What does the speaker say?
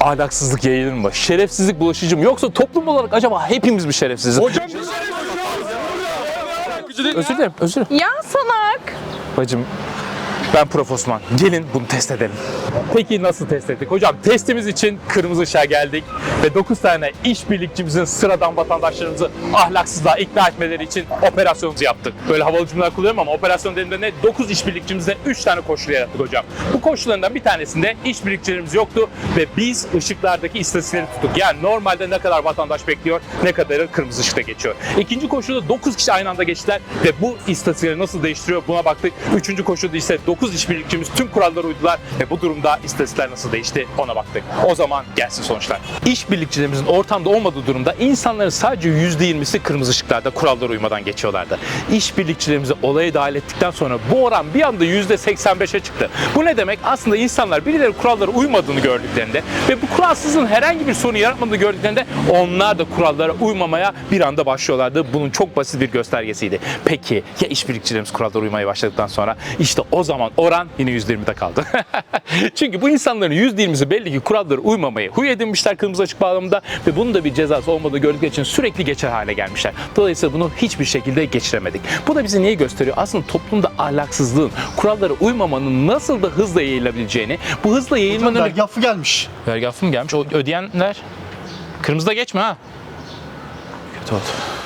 ahlaksızlık yayılır mı? Şerefsizlik bulaşıcı mı? Yoksa toplum olarak acaba hepimiz mi şerefsiziz? Hocam Özür dilerim, özür dilerim. Ya salak. Bacım ben Prof. Osman. Gelin bunu test edelim. Peki nasıl test ettik? Hocam testimiz için kırmızı ışığa geldik ve 9 tane işbirlikçimizin sıradan vatandaşlarımızı ahlaksızlığa ikna etmeleri için operasyonumuzu yaptık. Böyle havalı cümleler kullanıyorum ama operasyon dediğimde ne? 9 işbirlikçimizle 3 tane koşulu yarattık hocam. Bu koşullarından bir tanesinde işbirlikçilerimiz yoktu ve biz ışıklardaki istatistikleri tuttuk. Yani normalde ne kadar vatandaş bekliyor, ne kadarı kırmızı ışıkta geçiyor. İkinci koşuda 9 kişi aynı anda geçtiler ve bu istatistikleri nasıl değiştiriyor buna baktık. Üçüncü koşuda ise 9 işbirlikçimiz tüm kurallara uydular ve bu durumda istatistikler nasıl değişti ona baktık. O zaman gelsin sonuçlar. İşbirlikçilerimizin ortamda olmadığı durumda insanların sadece %20'si kırmızı ışıklarda kurallara uymadan geçiyorlardı. İşbirlikçilerimizi olaya dahil ettikten sonra bu oran bir anda %85'e çıktı. Bu ne demek? Aslında insanlar birileri kurallara uymadığını gördüklerinde ve bu kuralsızlığın herhangi bir sorun yaratmadığını gördüklerinde onlar da kurallara uymamaya bir anda başlıyorlardı. Bunun çok basit bir göstergesiydi. Peki ya işbirlikçilerimiz kurallara uymaya başladıktan sonra işte o zaman oran yine %20'de kaldı. Çünkü bu insanların %20'si belli ki kurallara uymamayı huy edinmişler kırmızı açık bağlamında ve bunun da bir cezası olmadığı gördükleri için sürekli geçer hale gelmişler. Dolayısıyla bunu hiçbir şekilde geçiremedik. Bu da bize neyi gösteriyor? Aslında toplumda ahlaksızlığın, kurallara uymamanın nasıl da hızla yayılabileceğini, bu hızla yayılmanın... vergi affı gelmiş. Vergi affı mı gelmiş? O ödeyenler kırmızıda geçme ha. Kötü oldu.